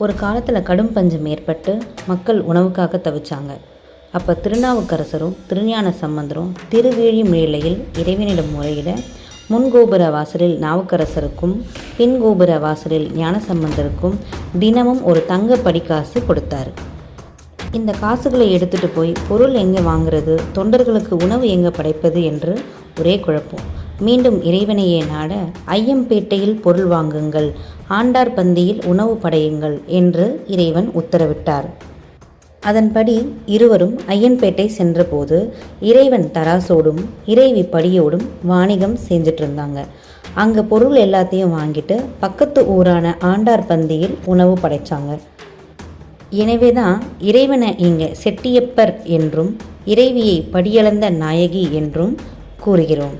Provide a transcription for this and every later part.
ஒரு காலத்தில் கடும் பஞ்சம் ஏற்பட்டு மக்கள் உணவுக்காக தவிச்சாங்க. அப்போ திருநாவுக்கரசரும் திருஞான சம்பந்தரும் திருவேழிமிழையில் இறைவனிடம் முறையிட முன்கோபுர வாசலில் நாவுக்கரசருக்கும் பின் கோபுர வாசலில் ஞானசம்பந்தருக்கும் தினமும் ஒரு தங்க படிக்காசு கொடுத்தார். இந்த காசுகளை எடுத்துட்டு போய் பொருள் எங்கே வாங்குறது தொண்டர்களுக்கு உணவு எங்கே படைப்பது என்று ஒரே குழப்பம். மீண்டும் இறைவனையே நாட ஐயம்பேட்டையில் பொருள் வாங்குங்கள் ஆண்டார் பந்தியில் உணவு படையுங்கள் என்று இறைவன் உத்தரவிட்டார். அதன்படி இருவரும் ஐயன்பேட்டை சென்றபோது இறைவன் தராசோடும் இறைவி படியோடும் வாணிகம் செஞ்சுட்டு இருந்தாங்க அங்கே பொருள் எல்லாத்தையும் வாங்கிட்டு பக்கத்து ஊரான ஆண்டார் பந்தியில் உணவு படைச்சாங்க. எனவே தான் இறைவனை இங்கே செட்டியப்பர் என்றும் இறைவியை படியளந்த நாயகி என்றும் கூறுகிறோம்.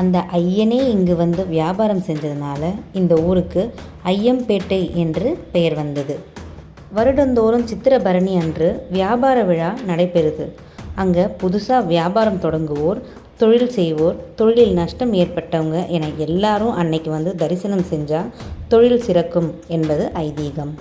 அந்த ஐயனே இங்கு வந்து வியாபாரம் செஞ்சதுனால இந்த ஊருக்கு ஐயம்பேட்டை என்று பெயர் வந்தது. வருடந்தோறும் சித்திரபரணி அன்று வியாபார விழா நடைபெறுது. அங்கே புதுசாக வியாபாரம் தொடங்குவோர் தொழில் செய்வோர் தொழிலில் நஷ்டம் ஏற்பட்டவங்க என எல்லாரும் அன்னைக்கு வந்து தரிசனம் செஞ்சால் தொழில் சிறக்கும் என்பது ஐதீகம்.